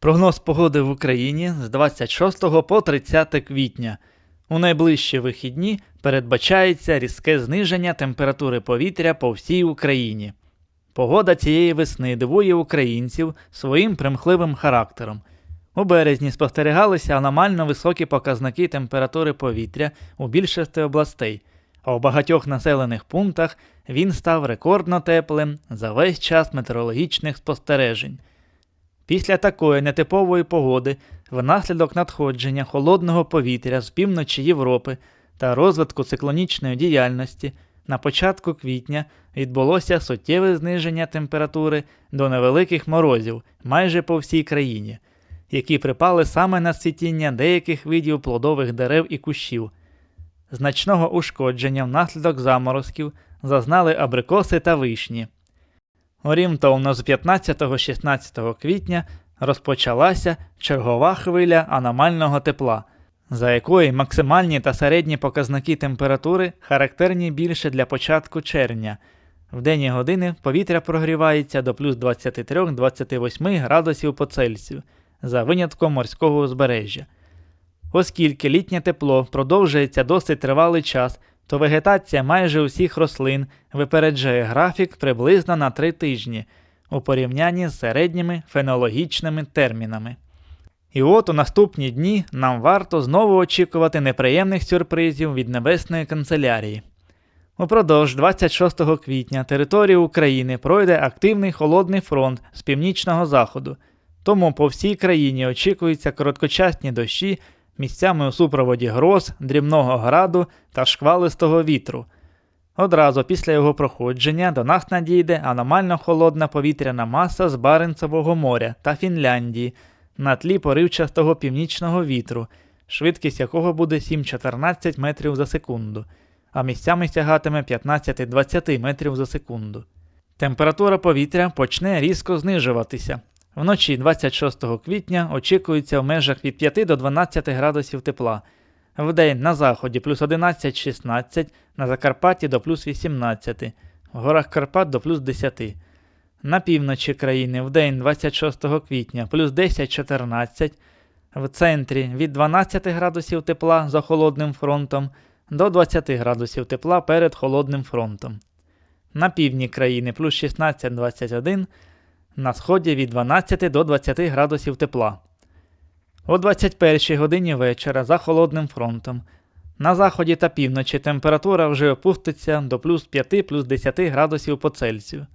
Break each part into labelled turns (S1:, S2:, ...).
S1: Прогноз погоди в Україні з 26 по 30 квітня. У найближчі вихідні передбачається різке зниження температури повітря по всій Україні. Погода цієї весни дивує українців своїм примхливим характером. У березні спостерігалися аномально високі показники температури повітря у більшості областей, а у багатьох населених пунктах він став рекордно теплим за весь час метеорологічних спостережень. Після такої нетипової погоди, внаслідок надходження холодного повітря з півночі Європи та розвитку циклонічної діяльності, на початку квітня відбулося суттєве зниження температури до невеликих морозів майже по всій країні, які припали саме на цвітіння деяких видів плодових дерев і кущів. Значного ушкодження внаслідок заморозків зазнали абрикоси та вишні. Орієнтовно з 15-16 квітня розпочалася чергова хвиля аномального тепла, за якої максимальні та середні показники температури характерні більше для початку червня. В денні години повітря прогрівається до плюс 23-28 градусів по Цельсію за винятком морського узбережжя. Оскільки літнє тепло продовжується досить тривалий час, то вегетація майже усіх рослин випереджає графік приблизно на 3 тижні у порівнянні з середніми фенологічними термінами. І от у наступні дні нам варто знову очікувати неприємних сюрпризів від Небесної канцелярії. Упродовж 26 квітня територію України пройде активний холодний фронт з північного заходу, тому по всій країні очікуються короткочасні дощі місцями у супроводі гроз, дрібного граду та шквалистого вітру. Одразу після його проходження до нас надійде аномально холодна повітряна маса з Баренцевого моря та Фінляндії на тлі поривчастого північного вітру, швидкість якого буде 7-14 метрів за секунду, а місцями сягатиме 15-20 метрів за секунду. Температура повітря почне різко знижуватися. Вночі 26 квітня очікується в межах від 5 до 12 градусів тепла. Вдень на заході плюс 11-16, на Закарпатті до плюс 18, в горах Карпат до плюс 10. На півночі країни вдень 26 квітня плюс 10-14, в центрі від 12 градусів тепла за холодним фронтом до 20 градусів тепла перед холодним фронтом. На півдні країни плюс 16-21, на сході від 12 до 20 градусів тепла. О 21 годині вечора за холодним фронтом. На заході та півночі температура вже опуститься до плюс 5 плюс 10 градусів по Цельсію.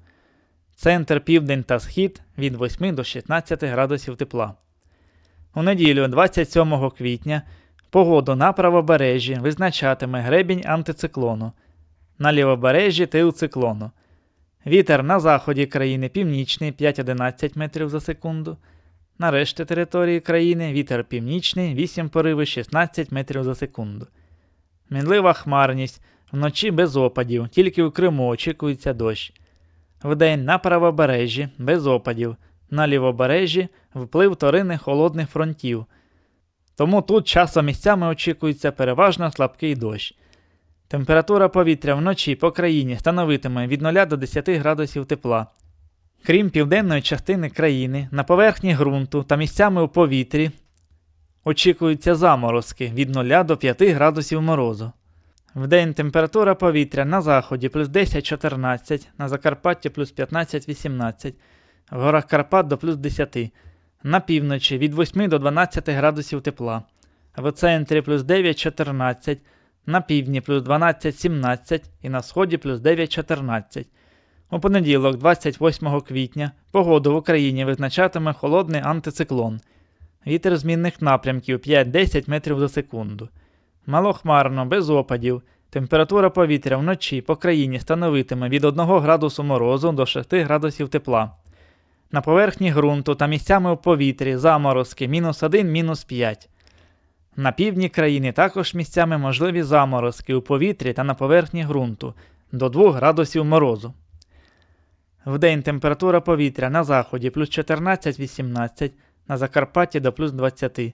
S1: Центр південь та схід від 8 до 16 градусів тепла. У неділю 27 квітня погоду на правобережжі визначатиме гребінь антициклону, на лівобережжі тил циклону. Вітер на заході країни північний 5-11 метрів за секунду. На решті території країни вітер північний 8 пориви 16 метрів за секунду. Мінлива хмарність, вночі без опадів, тільки у Криму очікується дощ. Вдень на правобережжі без опадів, на лівобережжі вплив торини холодних фронтів. Тому тут часом місцями очікується переважно слабкий дощ. Температура повітря вночі по країні становитиме від 0 до 10 градусів тепла. Крім південної частини країни, на поверхні ґрунту та місцями у повітрі очікуються заморозки від 0 до 5 градусів морозу. Вдень температура повітря на заході плюс 10-14, на Закарпатті плюс 15-18, в горах Карпат до плюс 10, на півночі від 8 до 12 градусів тепла, в центрі плюс 9-14, на півдні плюс 12-17 і на сході плюс 9-14. У понеділок, 28 квітня, погоду в Україні визначатиме холодний антициклон. Вітер змінних напрямків 5-10 метрів за секунду. Малохмарно, без опадів. Температура повітря вночі по країні становитиме від 1 градусу морозу до 6 градусів тепла. На поверхні ґрунту та місцями у повітрі заморозки мінус 1, мінус 5. На півдні країни також місцями можливі заморозки у повітрі та на поверхні ґрунту до 2 градусів морозу. Вдень температура повітря на заході плюс 14-18, на Закарпатті до плюс 20,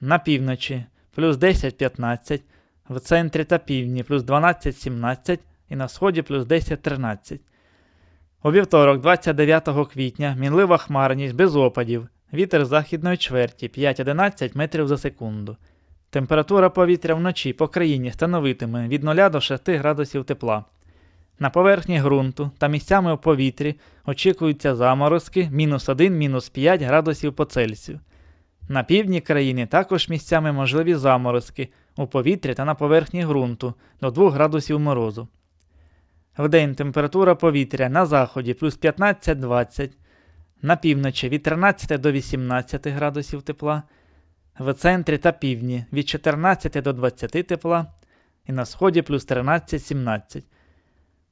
S1: на півночі плюс 10-15, в центрі та півдні плюс 12-17 і на сході плюс 10-13. У вівторок, 29 квітня, мінлива хмарність без опадів, Вітер західної чверті 5-11 метрів за секунду. Температура повітря вночі по країні становитиме від 0 до 6 градусів тепла. На поверхні ґрунту та місцями у повітрі очікуються заморозки мінус 1 мінус 5 градусів по Цельсію. На півдні країни також місцями можливі заморозки у повітрі та на поверхні ґрунту до 2 градусів морозу. Вдень температура повітря на заході плюс 15-20, на півночі від 13 до 18 градусів тепла, в центрі та півдні від 14 до 20 тепла і на сході плюс 13-17.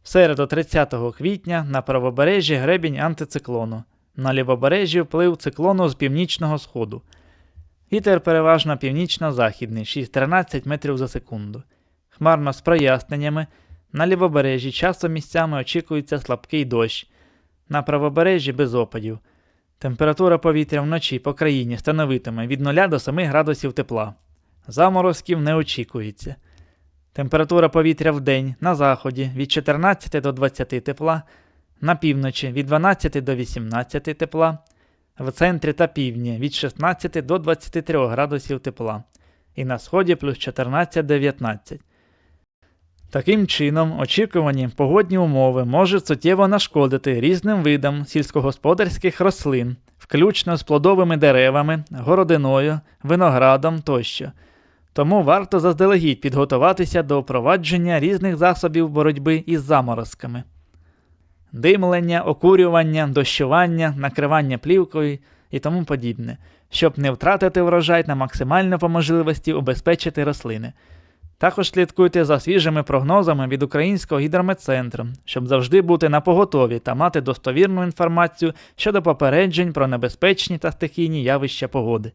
S1: В середу 30 квітня на правобережжі гребінь антициклону, на лівобережжі вплив циклону з північного сходу. Вітер переважно північно-західний 6-13 метрів за секунду. Хмарно з проясненнями. На лівобережжі часом місцями очікується слабкий дощ. На правобережжі без опадів. Температура повітря вночі по країні становитиме від 0 до 7 градусів тепла. Заморозків не очікується. Температура повітря в день на заході від 14 до 20 тепла, на півночі від 12 до 18 тепла, в центрі та півдні від 16 до 23 градусів тепла, і на сході плюс 14-19. Таким чином, очікувані погодні умови можуть суттєво нашкодити різним видам сільськогосподарських рослин, включно з плодовими деревами, городиною, виноградом тощо. Тому варто заздалегідь підготуватися до впровадження різних засобів боротьби із заморозками. Димлення, окурювання, дощування, накривання плівкою і тому подібне, щоб не втратити врожай та максимально по можливості убезпечити рослини. Також слідкуйте за свіжими прогнозами від Українського гідрометцентру, щоб завжди бути на поготові та мати достовірну інформацію щодо попереджень про небезпечні та стихійні явища погоди.